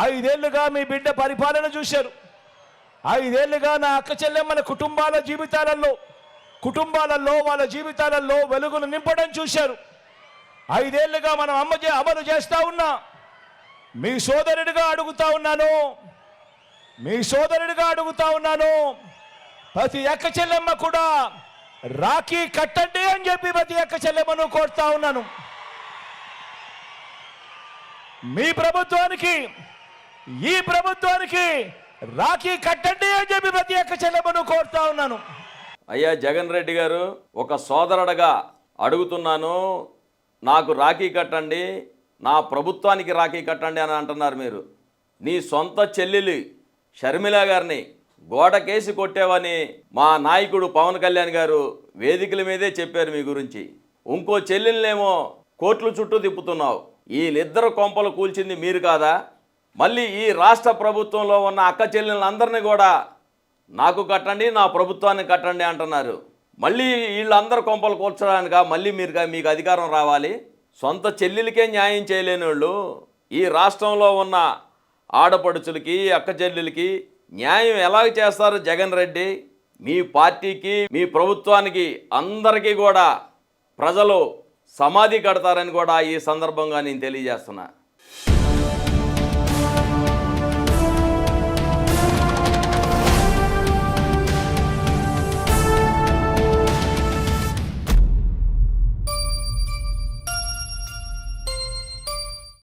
ఐదేళ్ళుగా మీ బిడ్డ పరిపాలన చూశారు. ఐదేళ్ళుగా నా అక్క చెల్లెమ్మల కుటుంబాల జీవితాలలో కుటుంబాలలో వాళ్ళ జీవితాలలో వెలుగులు నింపడం చూశారు. ఐదేళ్ళుగా మనం అమ్మ చే- అమలు చేస్తా ఉన్నా మీ సోదరుడిగా అడుగుతా ఉన్నాను. మీ సోదరుడిగా అడుగుతా ఉన్నాను. ప్రతి అక్క చెల్లెమ్మ కూడా రాఖీ కట్టండి అని చెప్పి ప్రతి అక్క చెల్లెమ్మను కోరుతా ఉన్నాను. మీ ప్రభుత్వానికి ఈ ప్రభుత్వానికి రాఖీ కట్టండి అని చెప్పి ప్రతి ఒక్క చెల్లెమ్మను కోరుతా ఉన్నాను. అయ్యా జగన్ రెడ్డి గారు ఒక సోదరుడగా అడుగుతున్నాను నాకు రాఖీ కట్టండి నా ప్రభుత్వానికి రాఖీ కట్టండి అని అంటున్నారు మీరు. నీ సొంత చెల్లెలి షర్మిల గారిని గోడకేసి కొట్టావని మా నాయకుడు పవన్ కళ్యాణ్ గారు వేదికల మీదే చెప్పారు మీ గురించి. ఇంకో చెల్లెలనేమో కోట్లు చుట్టూ తిప్పుతున్నావు. వీళ్ళిద్దరు కొంపలు కూల్చింది మీరు కాదా? మళ్ళీ ఈ రాష్ట్ర ప్రభుత్వంలో ఉన్న అక్క చెల్లెళ్ళందరినీ కూడా నాకు కట్టండి నా ప్రభుత్వాన్ని కట్టండి అంటున్నారు. మళ్ళీ వీళ్ళందరూ కొంపలు కూర్చడానిక మళ్ళీ మీరు మీకు అధికారం రావాలి. సొంత చెల్లెలకే న్యాయం చేయలేని వాళ్ళు ఈ రాష్ట్రంలో ఉన్న ఆడపడుచులకి అక్క చెల్లెలకి న్యాయం ఎలా చేస్తారు జగన్ రెడ్డి? మీ పార్టీకి మీ ప్రభుత్వానికి అందరికీ కూడా ప్రజలు సమాధి కడతారని కూడా ఈ సందర్భంగా నేను తెలియజేస్తున్నా.